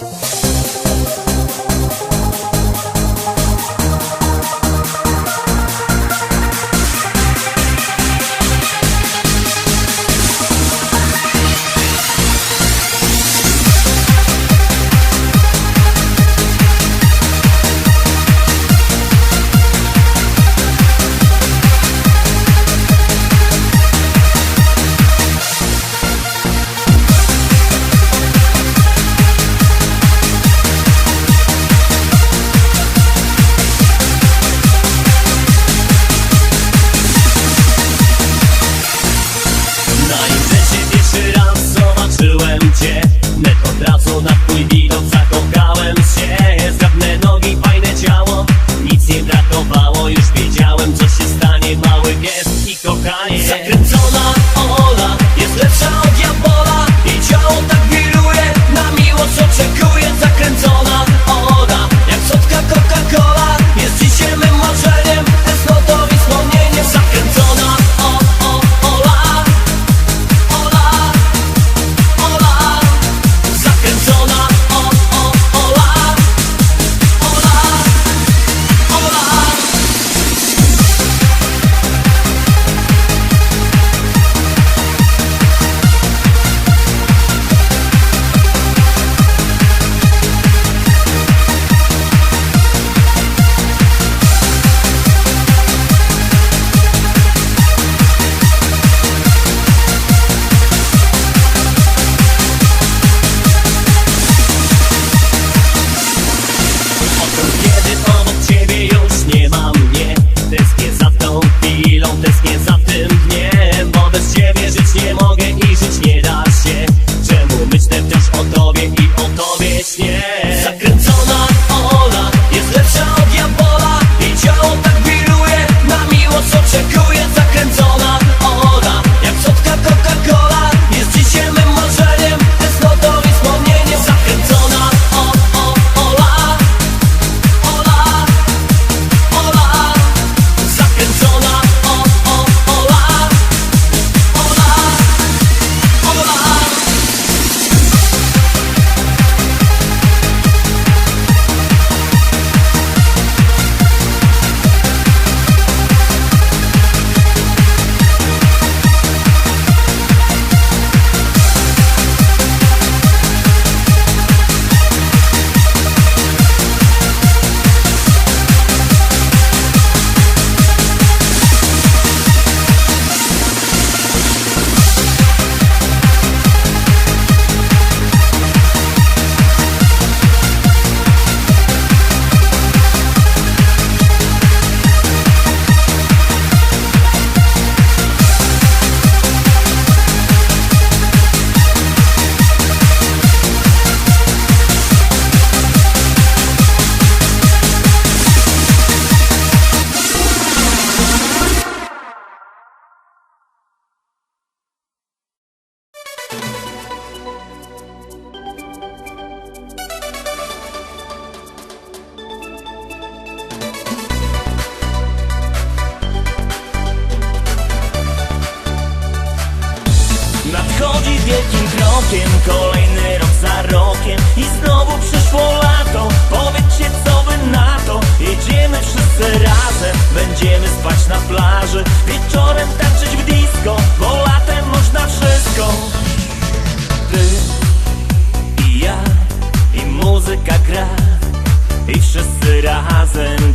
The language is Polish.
Na już wiedziałem co krokiem Kolejny rok za rokiem. I znowu przyszło lato Powiedzcie co wy na to? Jedziemy wszyscy razem Będziemy spać na plaży. Wieczorem tańczyć w disco Bo latem można wszystko. Ty i ja I muzyka gra I wszyscy razem